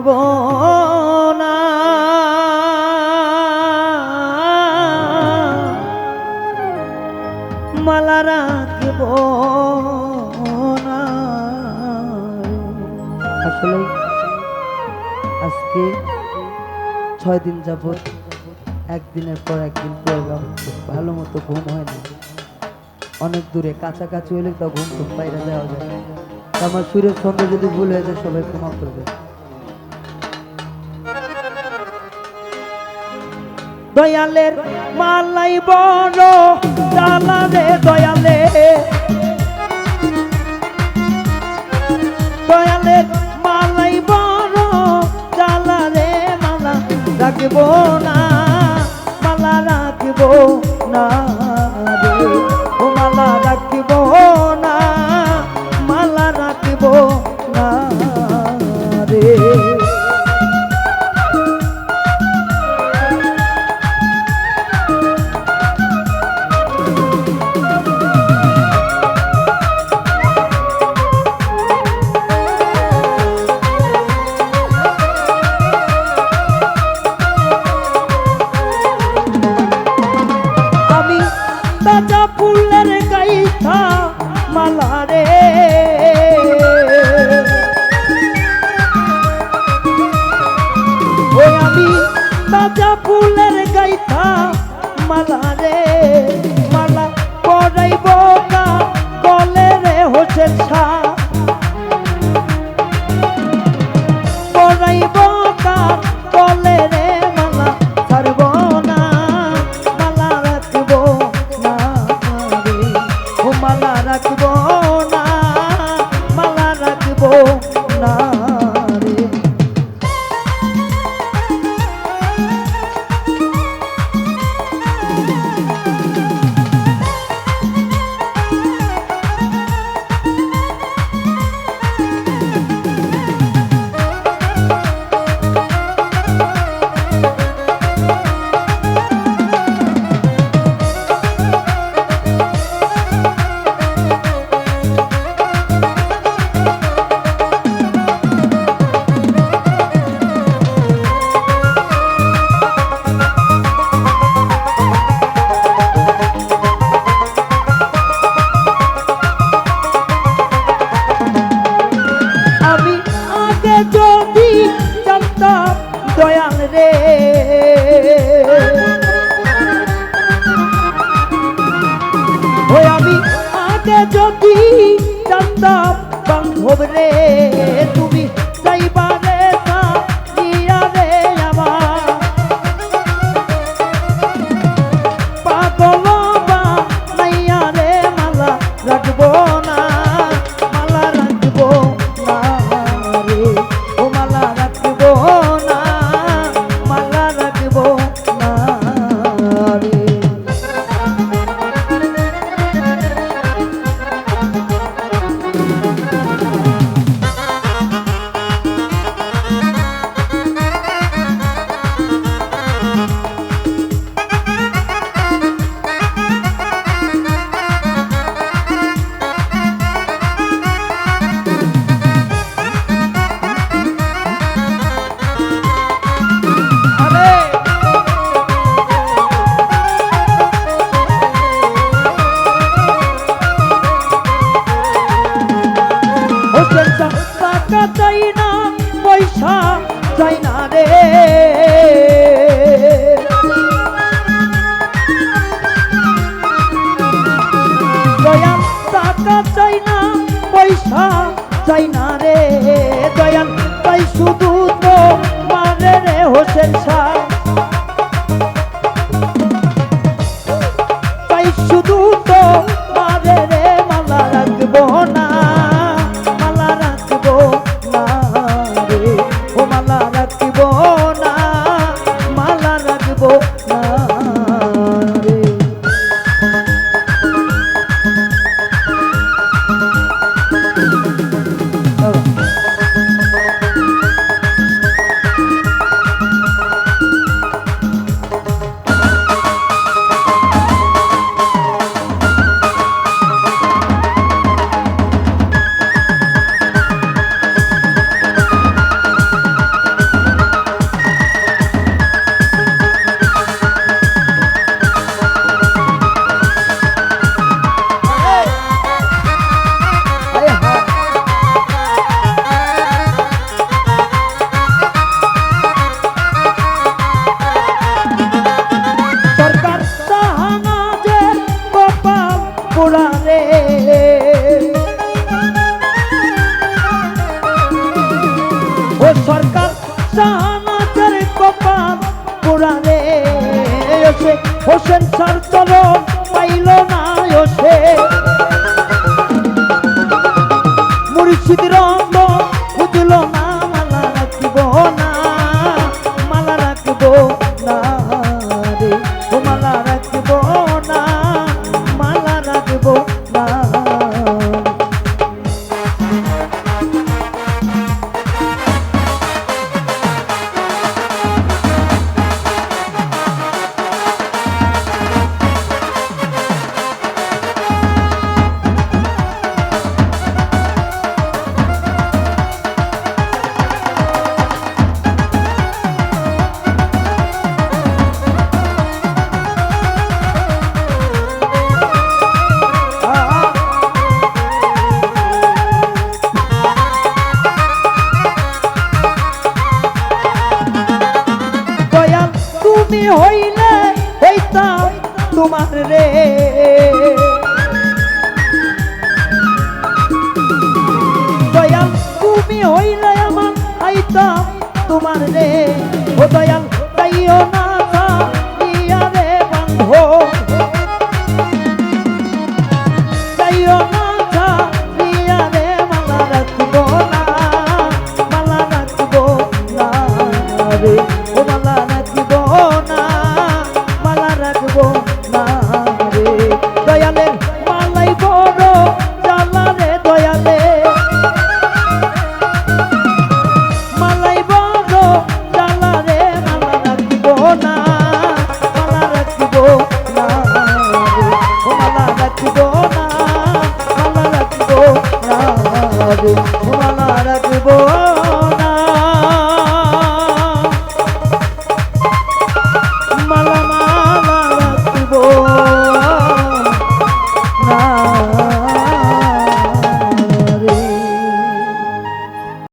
রাখব না। মালা রাখব আসলে আজকে ছয় দিন যাবত একদিনের পর একদিন প্রোগ্রাম, ভালো মতো ঘুম হয় না অনেক দূরে কাছাকাছি হলে তো ঘুম তো বাইরে যাওয়া যায়। আমার সুরের সঙ্গে যদি ভুল হয়ে যায়, সবাই ক্ষমা করবে। দয়ালের মালাই বড় জ্বালা রে দয়ালে। দয়ালের মালাই বড় জ্বালা রে মালা রাখব না, মালা রাখব। কথা দয়াল রে। ওই আমি আগে যদি জানতাম বান্ধব রে তুমি পয়সা চাই না রে দয়ান তাই শুধু সরকার শাহনাজার কপাল পুরানে হোসেন সার তরফ পাইল না। হইলে হইতাম তোমার রে। দয়াল, তুমি হইলে আমার আইতাম তোমার রে। ও দয়াল তাইও না ইয়া রে।